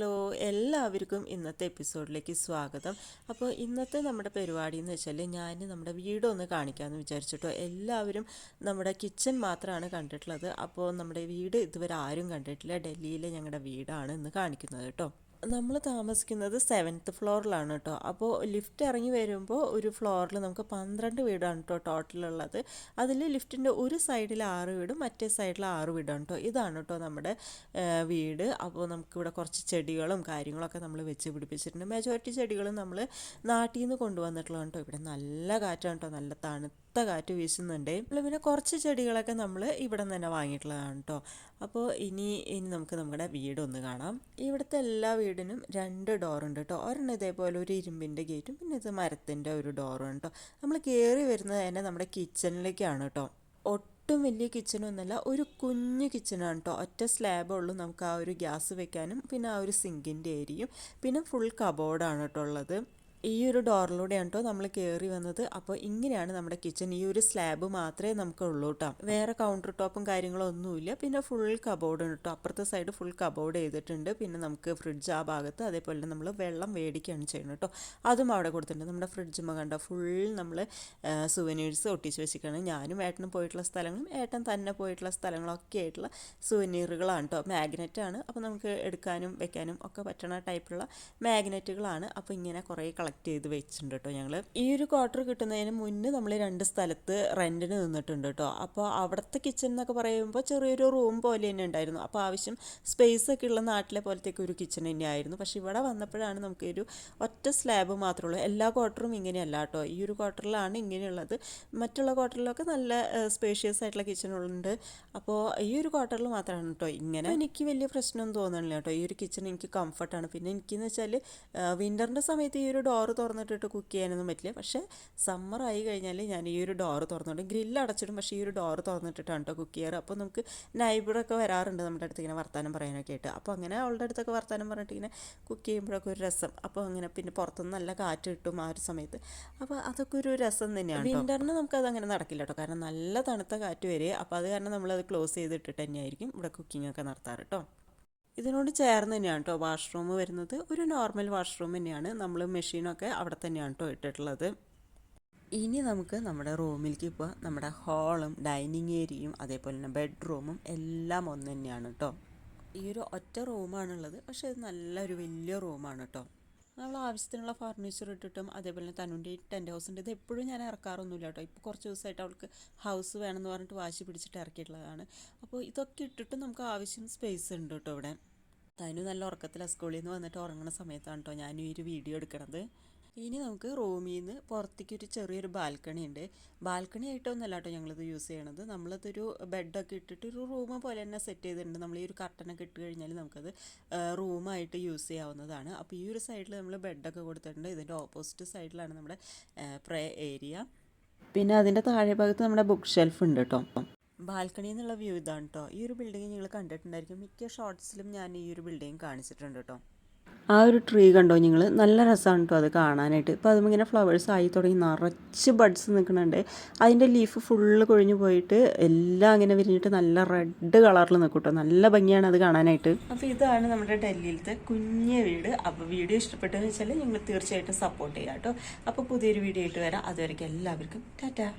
Hello എല്ലാവർക്കും ഇന്നത്തെ എപ്പിസോഡിലേക്ക് സ്വാഗതം. അപ്പോൾ ഇന്നത്തെ നമ്മുടെ പരിപാടി എന്ന് വെച്ചാൽ ഞാൻ നമ്മുടെ വീടൊന്ന് കാണിക്കാമെന്ന് വിചാരിച്ചിട്ടോ. എല്ലാവരും നമ്മുടെ കിച്ചൺ മാത്രമാണ് കണ്ടിട്ടുള്ളത്. അപ്പോൾ നമ്മുടെ വീട് ഇതുവരെ ആരും കണ്ടിട്ടില്ല. ഡൽഹിയിലെ ഞങ്ങളുടെ വീടാണ് ഇന്ന് കാണിക്കുന്നത് കേട്ടോ. നമ്മൾ താമസിക്കുന്നത് സെവൻത്ത് ഫ്ലോറിലാണ് കേട്ടോ അപ്പോൾ ലിഫ്റ്റ് ഇറങ്ങി വരുമ്പോൾ ഒരു ഫ്ലോറിൽ നമുക്ക് പന്ത്രണ്ട് വീടാണ് കേട്ടോ ടോട്ടലുള്ളത് അതിൽ ലിഫ്റ്റിന്റെ ഒരു സൈഡിൽ ആറ് വീടും മറ്റേ സൈഡിൽ ആറ് വീടാണ് കേട്ടോ ഇതാണ് കേട്ടോ നമ്മുടെ വീട്. അപ്പോൾ നമുക്കിവിടെ കുറച്ച് ചെടികളും കാര്യങ്ങളൊക്കെ നമ്മൾ വെച്ച് പിടിപ്പിച്ചിട്ടുണ്ട്. മെജോറിറ്റി ചെടികളും നമ്മൾ നാട്ടിൽ നിന്ന് കൊണ്ടുവന്നിട്ടുള്ളതാണ് കേട്ടോ ഇവിടെ നല്ല കാറ്റാണ് കേട്ടോ നല്ല തണുത്ത കാറ്റ് വീശുന്നുണ്ട്. പിന്നെ കുറച്ച് ചെടികളൊക്കെ നമ്മൾ ഇവിടെ നിന്ന് തന്നെ വാങ്ങിയിട്ടുള്ളതാണ് കേട്ടോ അപ്പോൾ ഇനി ഇനി നമുക്ക് നമ്മുടെ വീടൊന്ന് കാണാം. ഇവിടുത്തെ എല്ലാ വീടിനും രണ്ട് ഡോറുണ്ട് കേട്ടോ ഒരെണ്ണം ഇതേപോലെ ഒരു ഇരുമ്പിന്റെ ഗേറ്റും പിന്നെ ഇത് മരത്തിന്റെ ഒരു ഡോറും കേട്ടോ നമ്മൾ കയറി വരുന്നത് തന്നെ നമ്മുടെ കിച്ചണിലേക്കാണ് കേട്ടോ ഒട്ടും വലിയ കിച്ചണൊന്നുമല്ല ഒരു കുഞ്ഞു കിച്ചണാണ് കേട്ടോ ഒറ്റ സ്ലാബേ ഉള്ളൂ. നമുക്ക് ആ ഒരു ഗ്യാസ് വെക്കാനും പിന്നെ ആ ഒരു സിങ്കിന്റെ ഏരിയയും പിന്നെ ഫുൾ കബോർഡാണ് കേട്ടോ ഉള്ളത്. ഈ ഒരു ഡോറിലൂടെയാണ് കേട്ടോ നമ്മൾ കയറി വന്നത്. അപ്പോൾ ഇങ്ങനെയാണ് നമ്മുടെ കിച്ചൺ. ഈ ഒരു സ്ലാബ് മാത്രമേ നമുക്ക് ഉള്ളൂ കേട്ടോ വേറെ കൗണ്ടർ ടോപ്പും കാര്യങ്ങളും ഒന്നുമില്ല പിന്നെ ഫുൾ കബോർഡ് കേട്ടോ അപ്പുറത്തെ സൈഡ് ഫുൾ കബോർഡ് ചെയ്തിട്ടുണ്ട്. പിന്നെ നമുക്ക് ഫ്രിഡ്ജ് ആ ഭാഗത്ത് അതേപോലെ നമ്മൾ വെള്ളം മേടിക്കുകയാണ് ചെയ്യുന്നത് കേട്ടോ അതും അവിടെ കൊടുത്തിട്ടുണ്ട്. നമ്മുടെ ഫ്രിഡ്ജ് കണ്ട? ഫുൾ നമ്മൾ സുവനീഴ്സ് ഒട്ടിച്ച് വെച്ചിരിക്കുകയാണ്. ഞാനും ഏട്ടനും പോയിട്ടുള്ള സ്ഥലങ്ങളും ഏട്ടൻ തന്നെ പോയിട്ടുള്ള സ്ഥലങ്ങളൊക്കെ ആയിട്ടുള്ള സുവനീറുകളാണ് കേട്ടോ മാഗ്നറ്റാണ് അപ്പോൾ നമുക്ക് എടുക്കാനും വെക്കാനും ഒക്കെ പറ്റണ ടൈപ്പുള്ള മാഗ്നറ്റുകളാണ് അപ്പോൾ ഇങ്ങനെ കുറേ കളക്ട് ചെയ്ത് വെച്ചിട്ടുണ്ട് കേട്ടോ ഞങ്ങൾ ഈ ഒരു ക്വാർട്ടർ കിട്ടുന്നതിന് മുന്നേ നമ്മൾ രണ്ട് സ്ഥലത്ത് റെന്റിന് നിന്നിട്ടുണ്ട് കേട്ടോ അപ്പോൾ അവിടുത്തെ കിച്ചൺ എന്നൊക്കെ പറയുമ്പോൾ ചെറിയൊരു റൂം പോലെ തന്നെ ഉണ്ടായിരുന്നു. അപ്പോൾ ആവശ്യം സ്പേസ് ഒക്കെ ഉള്ള നാട്ടിലെ പോലത്തേക്ക് ഒരു കിച്ചൺ തന്നെയായിരുന്നു പക്ഷേ ഇവിടെ വന്നപ്പോഴാണ് നമുക്കൊരു ഒറ്റ സ്ലാബ് മാത്രമേ ഉള്ളൂ. എല്ലാ ക്വാർട്ടറും ഇങ്ങനെയല്ല കേട്ടോ ഈ ഒരു ക്വാർട്ടറിലാണ് ഇങ്ങനെയുള്ളത്. മറ്റുള്ള ക്വാർട്ടറിലൊക്കെ നല്ല സ്പേഷ്യസ് ആയിട്ടുള്ള കിച്ചണുണ്ട് അപ്പോൾ ഈ ഒരു ക്വാർട്ടറിൽ മാത്രമാണ് കേട്ടോ ഇങ്ങനെ. എനിക്ക് വലിയ പ്രശ്നമൊന്നും തോന്നണില്ല കേട്ടോ ഈ ഒരു കിച്ചൺ എനിക്ക് കംഫർട്ടാണ് പിന്നെ എനിക്കെന്ന് വെച്ചാൽ വിന്ററിന്റെ സമയത്ത് ഈ ഒരു ഡോറ് തുറന്നിട്ടിട്ട് കുക്ക് ചെയ്യാനൊന്നും പറ്റില്ല. പക്ഷേ സമ്മർ ആയി കഴിഞ്ഞാൽ ഞാൻ ഈ ഒരു ഡോറ് തുറന്നിട്ട് ഗ്രില്ല് അടച്ചിടും. പക്ഷേ ഈ ഒരു ഡോറ് തുറന്നിട്ടിട്ടാണ് കേട്ടോ കുക്ക് ചെയ്യാറ്. അപ്പോൾ നമുക്ക് നൈബറൊക്കെ വരാറുണ്ട് നമ്മുടെ അടുത്ത് ഇങ്ങനെ വർത്താനം പറയാനൊക്കെ ആയിട്ട്. അപ്പോൾ അങ്ങനെ അവളുടെ അടുത്തൊക്കെ വർത്താനം പറഞ്ഞിട്ട് ഇങ്ങനെ കുക്ക് ചെയ്യുമ്പോഴൊക്കെ ഒരു രസം. അപ്പോൾ അങ്ങനെ പിന്നെ പുറത്തുനിന്ന് നല്ല കാറ്റ് കിട്ടും ആ ഒരു സമയത്ത്. അപ്പോൾ അതൊക്കെ ഒരു രസം തന്നെയാണ് വിന്ററിന് നമുക്കത് അങ്ങനെ നടക്കില്ല കേട്ടോ കാരണം നല്ല തണുത്ത കാറ്റ് വരെ. അപ്പോൾ അത് കാരണം നമ്മളത് ക്ലോസ് ചെയ്തിട്ടിട്ട് തന്നെയായിരിക്കും ഇവിടെ കുക്കിംഗ് ഒക്കെ നടത്താറ് കേട്ടോ ഇതിനോട് ചേർന്ന് തന്നെയാണ് കേട്ടോ വാഷ്റൂം വരുന്നത്. ഒരു നോർമൽ വാഷ്റൂം തന്നെയാണ്. നമ്മൾ മെഷീനൊക്കെ അവിടെ തന്നെയാണ് കേട്ടോ ഇട്ടിട്ടുള്ളത്. ഇനി നമുക്ക് നമ്മുടെ റൂമിലേക്ക് പോവാം. നമ്മുടെ ഹാളും ഡൈനിങ് ഏരിയയും അതേപോലെ തന്നെ ബെഡ്റൂമും എല്ലാം ഒന്ന് തന്നെയാണ് കേട്ടോ ഈ ഒരു ഒറ്റ റൂമാണുള്ളത് പക്ഷേ ഇത് നല്ലൊരു വലിയ റൂമാണ് കേട്ടോ നമ്മൾ ആവശ്യത്തിനുള്ള ഫർണിച്ചർ ഇട്ടിട്ടും അതേപോലെ തന്നെ തനുന്റെ ടെന്റ് ഹൗസ് ഉണ്ട്. ഇത് എപ്പോഴും ഞാൻ ഇറക്കാറൊന്നുമില്ല കേട്ടോ. ഇപ്പോൾ കുറച്ച് ദിവസമായിട്ട് അവൾക്ക് ഹൗസ് വേണമെന്ന് പറഞ്ഞിട്ട് വാശി പിടിച്ചിട്ട് ഇറക്കിയിട്ടുള്ളതാണ്. അപ്പോൾ ഇതൊക്കെ ഇട്ടിട്ടും നമുക്ക് ആവശ്യം സ്പേസ് ഉണ്ട് കേട്ടോ ഇവിടെ. തനു നല്ല ഉറക്കത്തിലാണ് സ്കൂളിൽ നിന്ന് വന്നിട്ട് ഉറങ്ങുന്ന സമയത്താണ് കേട്ടോ ഞാനും ഈ ഒരു വീഡിയോ എടുക്കണത്. ഇനി നമുക്ക് റൂമിൽ നിന്ന് പുറത്തേക്ക് ഒരു ചെറിയൊരു ബാൽക്കണി ഉണ്ട്. ബാൽക്കണി ആയിട്ടൊന്നല്ല കേട്ടോ ഞങ്ങളിത് യൂസ് ചെയ്യണത്. നമ്മളതൊരു ബെഡൊക്കെ ഇട്ടിട്ട് ഒരു റൂം പോലെ തന്നെ സെറ്റ് ചെയ്തിട്ടുണ്ട്. നമ്മൾ ഈ ഒരു കർട്ടനൊക്കെ ഇട്ട് കഴിഞ്ഞാൽ നമുക്കത് റൂമായിട്ട് യൂസ് ചെയ്യാവുന്നതാണ്. അപ്പോൾ ഈ ഒരു സൈഡിൽ നമ്മൾ ബെഡൊക്കെ കൊടുത്തിട്ടുണ്ട്. ഇതിന്റെ ഓപ്പോസിറ്റ് സൈഡിലാണ് നമ്മുടെ പ്രേ ഏരിയ. പിന്നെ അതിന്റെ താഴെ ഭാഗത്ത് നമ്മുടെ ബുക്ക് ഷെൽഫ് ഉണ്ട് കേട്ടോ. ബാൽക്കണിയിൽ നിന്നുള്ള വ്യൂ ഇതാണ് കേട്ടോ. ഈ ഒരു ബിൽഡിംഗ് നിങ്ങൾ കണ്ടിട്ടുണ്ടായിരിക്കും. മിക്ക ഷോർട്സിലും ഞാൻ ഈ ഒരു ബിൽഡിംഗ് കാണിച്ചിട്ടുണ്ട് കേട്ടോ. ആ ഒരു ട്രീ കണ്ടോ നിങ്ങൾ നല്ല രസമാണ് കേട്ടോ അത് കാണാനായിട്ട്. ഇപ്പോൾ അതും ഇങ്ങനെ ഫ്ലവേഴ്സ് ആയി തുടങ്ങി. നിറച്ച് ബഡ്സ് നിൽക്കുന്നുണ്ട്. അതിന്റെ ലീഫ് ഫുള്ള് കൊഴിഞ്ഞു പോയിട്ട് എല്ലാം അങ്ങനെ വിരിഞ്ഞിട്ട് നല്ല റെഡ് കളറിൽ നിൽക്കും കേട്ടോ നല്ല ഭംഗിയാണ് അത് കാണാനായിട്ട്. അപ്പോൾ ഇതാണ് നമ്മുടെ ഡൽഹിയിലത്തെ കുഞ്ഞ വീട്. അപ്പോൾ വീഡിയോ ഇഷ്ടപ്പെട്ടെന്ന് വെച്ചാൽ നിങ്ങൾ തീർച്ചയായിട്ടും സപ്പോർട്ട് ചെയ്യാം കേട്ടോ അപ്പോൾ പുതിയൊരു വീഡിയോ ആയിട്ട് വരാം. അതുവരെ എല്ലാവർക്കും ടാറ്റാ.